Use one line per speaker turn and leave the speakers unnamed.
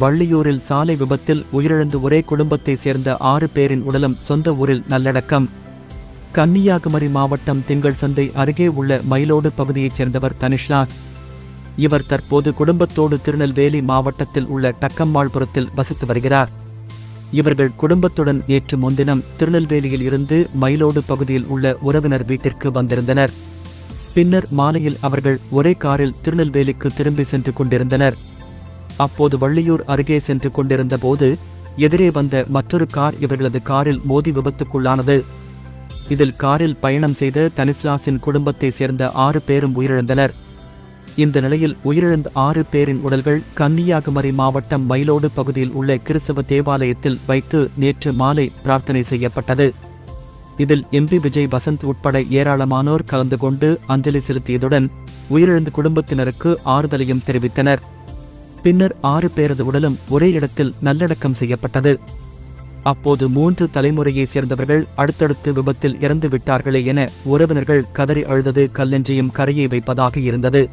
வள்ளியூரில் சாலை விபத்தில் உயிரிழந்து ஒரே குடும்பத்தைச் சேர்ந்த ஆறு பேரின் உடலம் சொந்த ஊரில் நல்லடக்கம். கன்னியாகுமரி மாவட்டம் திங்கள் சந்தை அருகே உள்ள மயிலோடு பகுதியைச் சேர்ந்தவர் தனிஷ்லாஸ். இவர் தற்போது குடும்பத்தோடு திருநெல்வேலி மாவட்டத்தில் உள்ள டக்கம்மாள்புரத்தில் வசித்து வருகிறார். இவர்கள் குடும்பத்துடன் நேற்று முன்தினம் திருநெல்வேலியில் இருந்து மயிலோடு பகுதியில் உள்ள உறவினர் வீட்டிற்கு வந்திருந்தனர். பின்னர் மாலையில் அவர்கள் ஒரே காரில் திருநெல்வேலிக்கு திரும்பி சென்று கொண்டிருந்தனர். அப்போது வள்ளியூர் அருகே சென்று கொண்டிருந்த போது எதிரே வந்த மற்றொரு கார் இவர்களது காரில் மோதி விபத்துக்குள்ளானது. இதில் காரில் பயணம் செய்த தனிஸ்லாஸின் குடும்பத்தைச் சேர்ந்த ஆறு பேரும் உயிரிழந்தனர். இந்த நிலையில் உயிரிழந்த ஆறு பேரின் உடல்கள் கன்னியாகுமரி மாவட்டம் மயிலோடு பகுதியில் உள்ள கிறிஸ்தவ தேவாலயத்தில் வைத்து நேற்று மாலை பிரார்த்தனை செய்யப்பட்டது. இதில் எம்பி விஜய் வசந்த் உட்பட ஏராளமானோர் கலந்து கொண்டு அஞ்சலி செலுத்தியதுடன் உயிரிழந்த குடும்பத்தினருக்கு ஆறுதலையும் தெரிவித்தனர். பின்னர் ஆறு பேரது உடலும் ஒரே இடத்தில் நல்லடக்கம் செய்யப்பட்டது. அப்போது மூன்று தலைமுறையைச் சேர்ந்தவர்கள் அடுத்தடுத்து விபத்தில் இறந்து விட்டார்களே என உறவினர்கள் கதறி அழுதது கல்லெஞ்சியும் கரையை வைப்பதாக இருந்தது.